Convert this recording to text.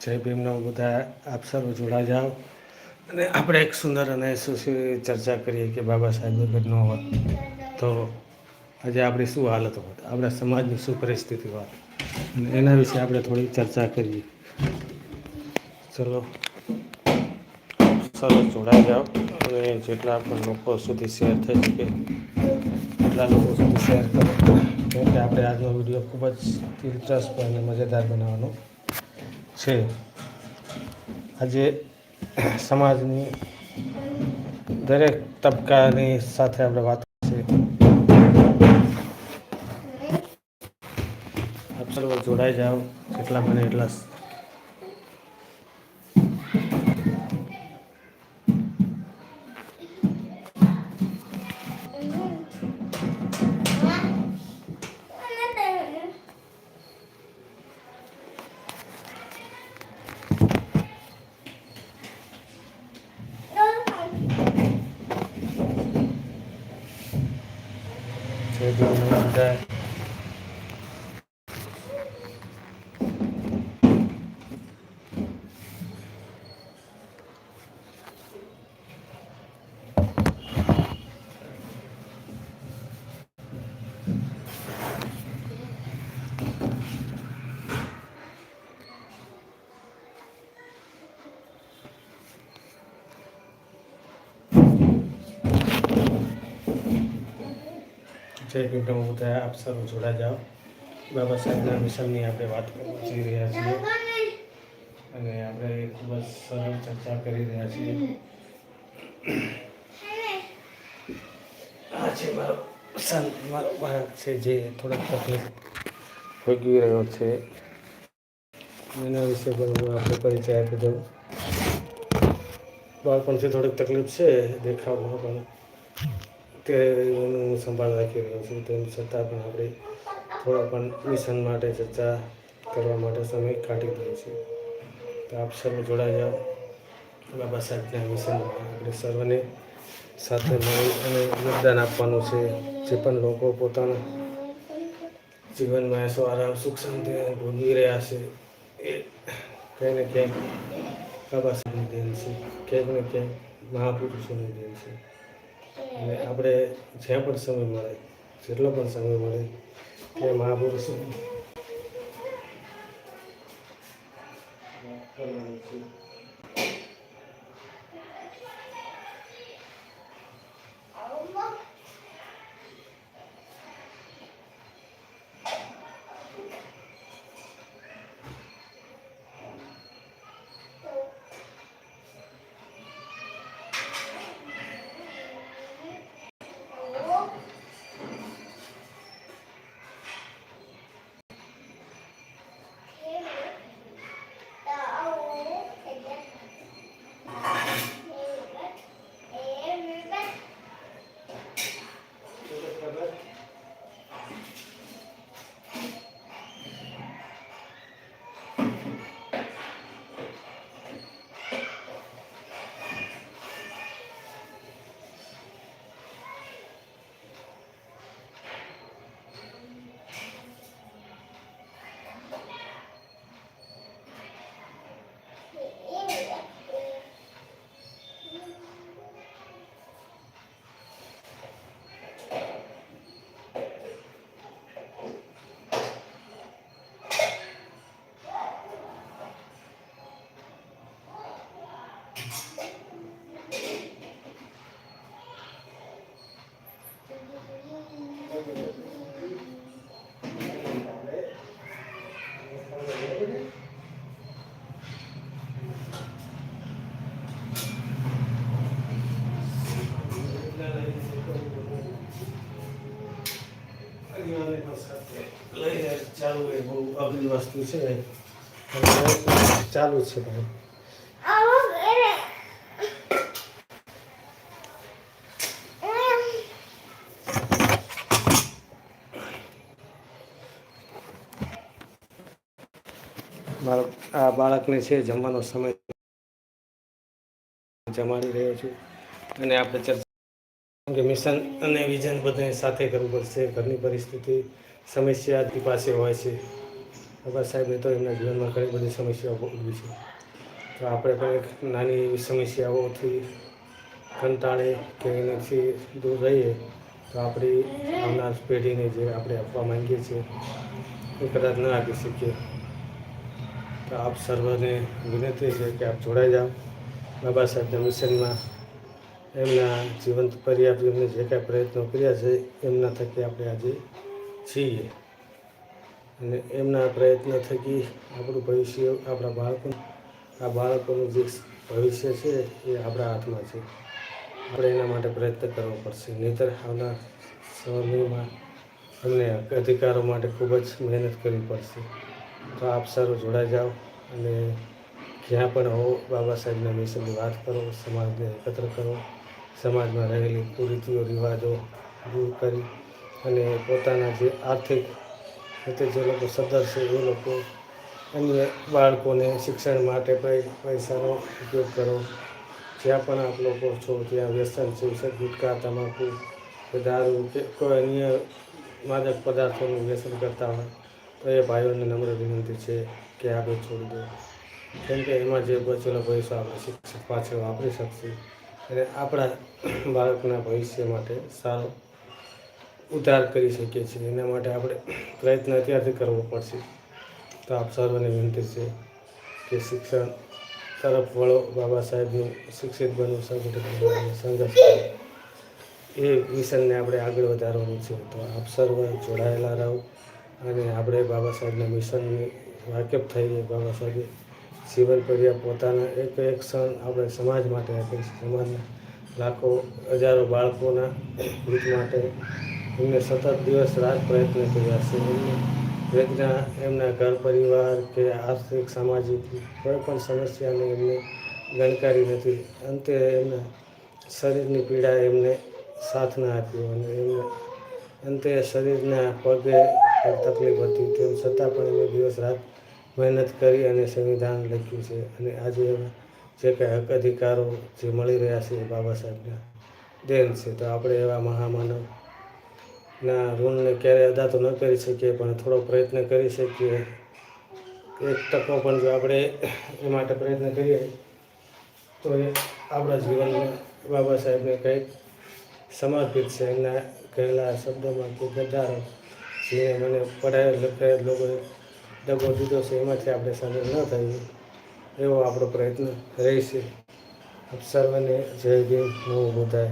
જય ભીમનો બધા આપ સર્વ જોડા જાઓ. અને આપણે એક સુંદર અને સુશી ચર્ચા કરીએ કે બાબા સાહેબ વગર ન હોત તો આજે આપણી શું હાલત હોત? આપણા સમાજની શું પરિસ્થિતિ હોત? અને એના વિશે આપણે થોડી ચર્ચા કરીએ. ચલો. સરસ જોડાઈ જાઓ. અને જેટલા પણ લોકો સુધી શેર થઈ શકે, એટલા લોકો સુધી શેર કરો. કેમ કે આપણે આજનો વીડિયો ખૂબ જ દિલચસ્પ અને મજેદાર બનાવવાનો છે. આજે સમાજની દરેક તબક્કાની સાથે આપણે વાત છે આપ જોડાઈ જાઓ, જેટલા બને એટલા ભીમ બધા જય ભીમ બધા આપ સર્વ જોડાઈ જાઓ બાબા સાહેબના મિશનની આપણે વાત કરવા જઈ રહ્યા છીએ અને આપણે ખૂબ જ સરળ ચર્ચા કરી રહ્યા છીએ આ છે મારો સન મારો બાળક છે જે થોડોક તકલીફ ભોગવી રહ્યો છે એના વિશે પણ હું આપણે પરિચય આપી દઉં બાળપણથી થોડીક તકલીફ છે દેખાવમાં પણ અત્યારે હું સંભાળ રાખી રહ્યો છું તેમ છતાં પણ આપણે થોડા પણ મિશન માટે ચર્ચા કરવા માટે સમય કાઢી દઈએ છીએ. તો આપ સર્વ જોડાઈ જાઓ. બાબા સાહેબના મિશનમાં આપણે સર્વને સાથે મળી અને યોગદાન આપવાનું છે. જે પણ લોકો પોતાના જીવનમાં એસો આરામ, સુખ શાંતિ ભોગવી રહ્યા છે, એ કંઈ ને ક્યાંક બાબા સાહેબની દેન છે, ક્યાંક ને ક્યાંક મહાપુરુષોની દેન છે. અને આપણે જ્યાં પણ સમય મળે જેટલો પણ સમય મળે તે મહાપુરુષો કરવાની છે. પરિવારને પણ સાથે લઈને ચાલવું એ વસ્તુ છે. ચાલુ છે આ બાળકને છે જમવાનો સમય. જમાડી રહ્યો છું. અને આપણે ચર્ચા કે મિશન અને વિઝન બધાને સાથે કરવું પડશે. ઘરની પરિસ્થિતિ સમસ્યા પાસે હોય છે. બાબા સાહેબે તો એમના જીવનમાં ઘણી બધી સમસ્યાઓ ભોગવી છે. તો આપણે પણ એક નાની એવી સમસ્યાઓથી કંટાળે કે એનાથી દૂર રહીએ તો આપણી આવનાર પેઢીને જે આપણે આપવા માંગીએ છીએ એ કદાચ ન આપી શકીએ. તો આપ સર્વને વિનંતી છે કે આપ જોડાઈ જાઓ. બાબા સાહેબના મિશનમાં એમના જીવંત પર્યાપ્ત એમને જે કાંઈ પ્રયત્નો કર્યા છે એમના થકી આપણે આજે છીએ. અને એમના પ્રયત્ન થકી આપણું ભવિષ્ય, આપણા બાળકો, આ બાળકોનું જે ભવિષ્ય છે એ આપણા હાથમાં છે. આપણે એના માટે પ્રયત્ન કરવો પડશે. નહીતર આવનાર સમયમાં અમને અધિકારો માટે ખૂબ જ મહેનત કરવી પડશે. તો આપ સર્વ જોડાઈ જાઓ અને જ્યાં પણ હો, બાબા સાહેબના મિશનની વાત કરો, સમાજને એકત્ર કરો. સમાજમાં રહેલી કુરીતિઓ, રિવાજો દૂર કરી અને પોતાના જે આર્થિક રીતે જે લોકો સદ્ધર છે, એ લોકો અન્ય બાળકોને શિક્ષણ માટે પૈસાનો ઉપયોગ કરો. જ્યાં પણ આપ લોકો છો, ત્યાં વ્યસન શિક્ષક ગુટકા, તમાકુ, કે દારૂ, કે કોઈ અન્ય માદક પદાર્થોનું વ્યસન કરતા હોય, તો એ ભાઈઓને નમ્ર વિનંતી છે કે આગળ છોડી દો. કેમ કે એમાં જે બચેલો પૈસો આપણે શિક્ષક પાછળ વાપરી શકશે અને આપણા બાળકના ભવિષ્ય માટે સારો ઉદ્ધાર કરી શકીએ છીએ. એના માટે આપણે પ્રયત્ન અત્યારથી કરવો પડશે. તો આપ સર્વને વિનંતી છે કે શિક્ષણ તરફ વળો. બાબા સાહેબનું શિક્ષિત બનવું સંગઠિત સંઘર્ષ એ મિશનને આપણે આગળ વધારવાનું છે. તો આપ સર્વ જોડાયેલા રહો અને આપણે બાબા સાહેબના મિશનની વાકેફ થઈએ બાબા સાહેબે જીવન પર્યા પોતાના એક એક ક્ષણ આપણે સમાજ માટે આપીએ સમાજના લાખો, હજારો બાળકોના હિત માટે એમને સતત દિવસ રાત પ્રયત્ન કર્યા છે. એમને વેદના, એમના ઘર પરિવાર કે આર્થિક, સામાજિક કોઈ પણ સમસ્યાને એમને ગણકારી નથી. અંતે એમના શરીરની પીડા એમને સાથ ના આપ્યો અને એમને અંતે શરીરના પગે તકલીફ હતી. તેમ છતાં પણ એમણે દિવસ રાત મહેનત કરી અને સંવિધાન લખ્યું છે અને આજે જે કાંઈ હક અધિકારો જે મળી રહ્યા છે એ બાબા સાહેબના દેન છે. તો આપણે એવા મહામાનવ ના ઋણને ક્યારેય અદા તો ન કરી શકીએ, પણ થોડો પ્રયત્ન કરી શકીએ. એક ટકો પણ જો આપણે એ માટે પ્રયત્ન કરીએ, તો એ આપણા જીવનમાં બાબા સાહેબને કંઈક સમર્પિત છે. એમના કહેલા શબ્દોમાં કે ગદ્દારો જે મને પઢાયેલ લખાયેલ લોકોએ દગો દીધો છે, એમાંથી આપણે સામેલ ન થઈએ. એવો આપણો પ્રયત્ન રહેશે. આપ સર્વને જય ભીમ. નવું બુદ્ધાય.